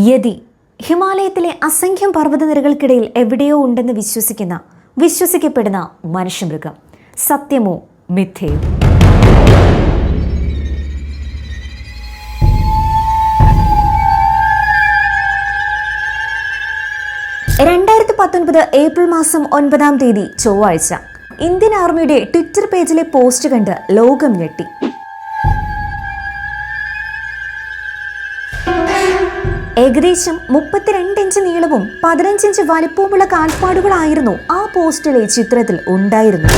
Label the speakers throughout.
Speaker 1: യതി ഹിമാലയത്തിലെ അസംഖ്യം പർവതനിരകൾക്കിടയിൽ എവിടെയോ ഉണ്ടെന്ന് വിശ്വസിക്കുന്ന വിശ്വസിക്കപ്പെടുന്ന മനുഷ്യമൃഗം. സത്യമോ മിഥ്യയോ? രണ്ടായിരത്തി പത്തൊൻപത് ഏപ്രിൽ മാസം ഒൻപതാം തീയതി ചൊവ്വാഴ്ച ഇന്ത്യൻ ആർമിയുടെ ട്വിറ്റർ പേജിലെ പോസ്റ്റ് കണ്ട് ലോകം ഞെട്ടി. ഏകദേശം മുപ്പത്തിരണ്ട് ഇഞ്ച് നീളവും പതിനഞ്ച് ഇഞ്ച് വലിപ്പവുമുള്ള കാൽപ്പാടുകളായിരുന്നു ആ പോസ്റ്റിലെ ചിത്രത്തിൽ ഉണ്ടായിരുന്നത്.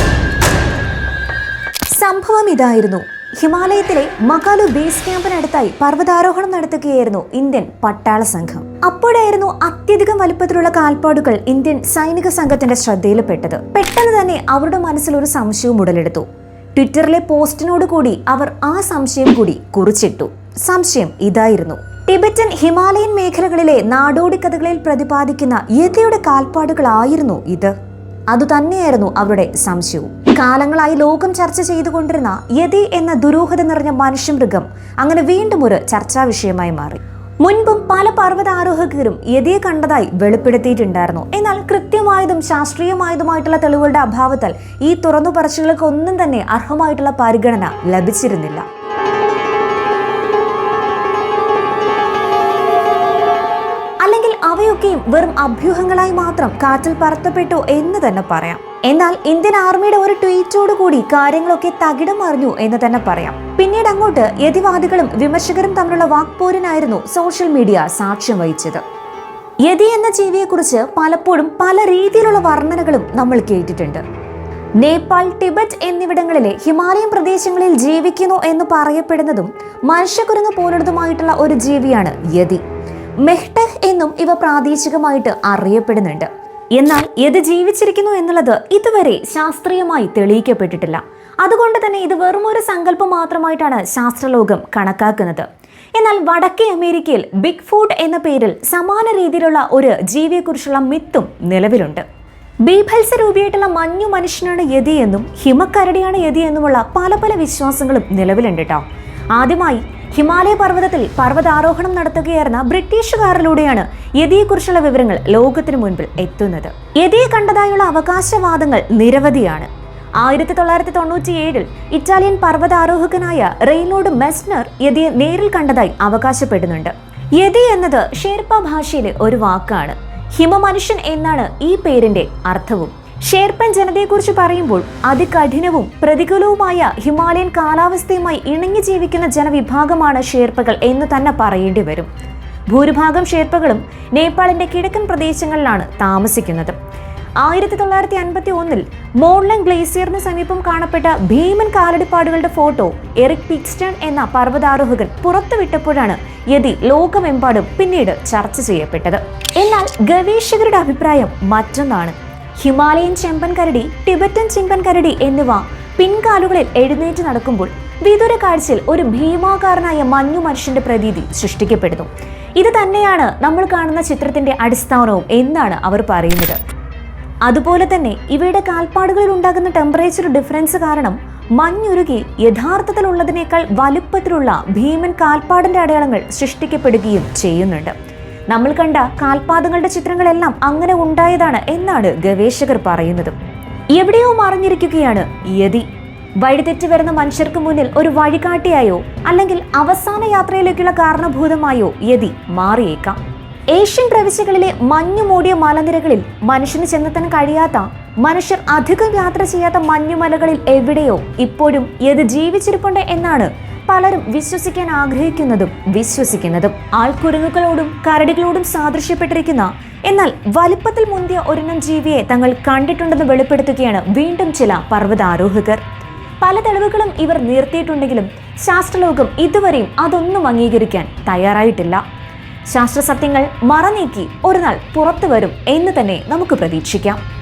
Speaker 1: സംഭവം ഇതായിരുന്നു. ഹിമാലയത്തിലെ മകാലു ബേസ് ക്യാമ്പിനടുത്തായി പർവതാരോഹണം നടത്തുകയായിരുന്നു ഇന്ത്യൻ പട്ടാള സംഘം. അപ്പോഴായിരുന്നു അത്യധികം വലിപ്പത്തിലുള്ള കാൽപ്പാടുകൾ ഇന്ത്യൻ സൈനിക സംഘത്തിന്റെ ശ്രദ്ധയിൽപ്പെട്ടത്. പെട്ടെന്ന് തന്നെ അവരുടെ മനസ്സിൽ ഒരു സംശയവും ഉടലെടുത്തു. ട്വിറ്ററിലെ പോസ്റ്റിനോട് കൂടി അവർ ആ സംശയം കൂടി കുറിച്ചിട്ടു. സംശയം ഇതായിരുന്നു. ടിബറ്റൻ ഹിമാലയൻ മേഖലകളിലെ നാടോടി കഥകളിൽ പ്രതിപാദിക്കുന്ന യതിയുടെ കാൽപ്പാടുകളായിരുന്നു ഇത്. അതുതന്നെയായിരുന്നു അവരുടെ സംശയവും. കാലങ്ങളായി ലോകം ചർച്ച ചെയ്തുകൊണ്ടിരുന്ന യതി എന്ന ദുരൂഹത നിറഞ്ഞ മനുഷ്യമൃഗം അങ്ങനെ വീണ്ടും ഒരു ചർച്ചാ വിഷയമായി മാറി. മുൻപും പല പർവതാരോഹകരും യതിയെ കണ്ടതായി വെളിപ്പെടുത്തിയിട്ടുണ്ടായിരുന്നു. എന്നാൽ കൃത്യമായതും ശാസ്ത്രീയമായതുമായിട്ടുള്ള തെളിവുകളുടെ അഭാവത്താൽ ഈ തുറന്നു പറച്ചിലുകൾക്ക് ഒന്നും തന്നെ അർഹമായിട്ടുള്ള പരിഗണന ലഭിച്ചിരുന്നില്ല. വെറും അഭ്യൂഹങ്ങളായി മാത്രം കാറ്റിൽ പറത്തപ്പെട്ടു എന്ന് തന്നെ പറയാം. എന്നാൽ ഇന്ത്യൻ ആർമിയുടെ ഒരു ട്വീറ്റോട് കൂടി കാര്യങ്ങളൊക്കെ തകിടം മറിഞ്ഞു എന്ന് തന്നെ പറയാം. പിന്നീട് അങ്ങോട്ട് യതിവാദികളും വിമർശകരും തമ്മിലുള്ള വാക്പോരിനായിരുന്നു സോഷ്യൽ മീഡിയ സാക്ഷ്യം വഹിച്ചത്. യതി എന്ന ജീവിയെക്കുറിച്ച് പലപ്പോഴും പല രീതിയിലുള്ള വർണനകളും നമ്മൾ കേട്ടിട്ടുണ്ട്. നേപ്പാൾ ടിബറ്റ് എന്നിവിടങ്ങളിലെ ഹിമാലയൻ പ്രദേശങ്ങളിൽ ജീവിക്കുന്നു എന്ന് പറയപ്പെടുന്നതും മനുഷ്യക്കുരങ്ങ് പോലുള്ളതുമായിട്ടുള്ള ഒരു ജീവിയാണ് യതി. മെഹ്ടെഹ് എന്നും ഇവ പ്രാദേശികമായിട്ട് അറിയപ്പെടുന്നുണ്ട്. എന്നാൽ ഇത് ജീവിച്ചിരിക്കുന്നു എന്നുള്ളത് ഇതുവരെ ശാസ്ത്രീയമായി തെളിയിക്കപ്പെട്ടിട്ടില്ല. അതുകൊണ്ട് തന്നെ ഇത് വെറും ഒരു സങ്കല്പം മാത്രമായിട്ടാണ് ശാസ്ത്രലോകം കണക്കാക്കുന്നത്. എന്നാൽ വടക്കേ അമേരിക്കയിൽ ബിഗ് ഫുഡ് എന്ന പേരിൽ സമാന രീതിയിലുള്ള ഒരു ജീവിയെക്കുറിച്ചുള്ള മിത്തും നിലവിലുണ്ട്. ബീഭത്സ രൂപിയായിട്ടുള്ള മഞ്ഞു മനുഷ്യനാണ് യതി എന്നും ഹിമക്കരടിയാണ് യതി എന്നുമുള്ള പല പല വിശ്വാസങ്ങളും നിലവിലുണ്ട് കേട്ടോ ആദ്യമായി ഹിമാലയ പർവതത്തിൽ പർവതാരോഹണം നടത്തുകയായിരുന്ന ബ്രിട്ടീഷുകാരിലൂടെയാണ് യതിയെക്കുറിച്ചുള്ള വിവരങ്ങൾ ലോകത്തിന് മുൻപിൽ എത്തുന്നത്. യതിയെ കണ്ടതായുള്ള അവകാശവാദങ്ങൾ നിരവധിയാണ്. ആയിരത്തി തൊള്ളായിരത്തി തൊണ്ണൂറ്റി ഏഴിൽ ഇറ്റാലിയൻ പർവതാരോഹകനായ റെയ്നോഡ് മെസ്നർ യതിയെ നേരിൽ കണ്ടതായി അവകാശപ്പെടുന്നുണ്ട്. യതി എന്നത് ഷേർപ്പ ഭാഷയിലെ ഒരു വാക്കാണ്. ഹിമമനുഷ്യൻ എന്നാണ് ഈ പേരിന്റെ അർത്ഥവും. ഷേർപ്പൻ ജനതയെക്കുറിച്ച് പറയുമ്പോൾ അതികഠിനവും പ്രതികൂലവുമായ ഹിമാലയൻ കാലാവസ്ഥയുമായി ഇണങ്ങി ജീവിക്കുന്ന ജനവിഭാഗമാണ് ഷേർപ്പകൾ എന്ന് തന്നെ പറയേണ്ടി വരും. ഭൂരിഭാഗം ഷേർപ്പകളും നേപ്പാളിന്റെ കിഴക്കൻ പ്രദേശങ്ങളിലാണ് താമസിക്കുന്നത്. ആയിരത്തി തൊള്ളായിരത്തി അൻപത്തി ഒന്നിൽ മോൺലൻ ഗ്ലേസിയറിന് സമീപം കാണപ്പെട്ട ഭീമൻ കാലടിപ്പാടുകളുടെ ഫോട്ടോ എറിക് പിക്സ്റ്റൺ എന്ന പർവതാരോഹകൻ പുറത്തുവിട്ടപ്പോഴാണ് യതി ലോകമെമ്പാടും പിന്നീട് ചർച്ച ചെയ്യപ്പെട്ടത്. എന്നാൽ ഗവേഷകരുടെ അഭിപ്രായം മറ്റൊന്നാണ്. ഹിമാലയൻ ചെമ്പൻ കരടി ടിബറ്റൻ ചിമ്പൻ കരടി എന്നിവ പിൻകാലുകളിൽ എഴുന്നേറ്റ് നടക്കുമ്പോൾ വിദൂര കാഴ്ചയിൽ ഒരു ഭീമാകാരനായ മഞ്ഞു മനുഷ്യന്റെ പ്രതീതി സൃഷ്ടിക്കപ്പെടുന്നു. ഇത് തന്നെയാണ് നമ്മൾ കാണുന്ന ചിത്രത്തിന്റെ അടിസ്ഥാനവും എന്നാണ് അവർ പറയുന്നത്. അതുപോലെ തന്നെ ഇവയുടെ കാൽപ്പാടുകളിൽ ഉണ്ടാകുന്ന ടെമ്പറേച്ചർ ഡിഫറൻസ് കാരണം മഞ്ഞുരുകി യഥാർത്ഥത്തിലുള്ളതിനേക്കാൾ വലുപ്പത്തിലുള്ള ഭീമൻ കാൽപ്പാടിന്റെ അടയാളങ്ങൾ സൃഷ്ടിക്കപ്പെടുകയും ചെയ്യുന്നുണ്ട്. നമ്മൾ കണ്ട കാൽപാദങ്ങളുടെ ചിത്രങ്ങളെല്ലാം അങ്ങനെ ഉണ്ടായതാണ് എന്നാണ് ഗവേഷകർ പറയുന്നത്. എവിടെയോ മറിഞ്ഞിരിക്കുകയാണ് യതി. വഴിതെറ്റി വരുന്ന മനുഷ്യർക്ക് മുന്നിൽ ഒരു വഴികാട്ടിയായോ അല്ലെങ്കിൽ അവസാന യാത്രയിലേക്കുള്ള കാരണഭൂതമായോ യതി മാറിയേക്കാം. ഏഷ്യൻ പ്രവിശ്യകളിലെ മഞ്ഞു മൂടിയ മലനിരകളിൽ മനുഷ്യന് ചെന്നെത്താൻ കഴിയാത്ത മനുഷ്യർ അധികം യാത്ര ചെയ്യാത്ത മഞ്ഞുമലകളിൽ എവിടെയോ ഇപ്പോഴും യതി ജീവിച്ചിരിപ്പുണ്ട് എന്നാണ് പലരും വിശ്വസിക്കാൻ ആഗ്രഹിക്കുന്നതും വിശ്വസിക്കുന്നതും ആൾക്കുരങ്ങുകളോടും കരടികളോടും സാദൃശ്യപ്പെട്ടിരിക്കുന്ന എന്നാൽ വലിപ്പത്തിൽ മുന്തിയ ഒരിനം ജീവിയെ തങ്ങൾ കണ്ടിട്ടുണ്ടെന്ന് വെളിപ്പെടുത്തുകയാണ് വീണ്ടും ചില പർവതാരോഹകർ. പല തെളിവുകളും ഇവർ നിർത്തിയിട്ടുണ്ടെങ്കിലും ശാസ്ത്രലോകം ഇതുവരെയും അതൊന്നും അംഗീകരിക്കാൻ തയ്യാറായിട്ടില്ല. ശാസ്ത്ര സത്യങ്ങൾ മറനീക്കി ഒരു നാൾ പുറത്തു വരും എന്ന് തന്നെ നമുക്ക് പ്രതീക്ഷിക്കാം.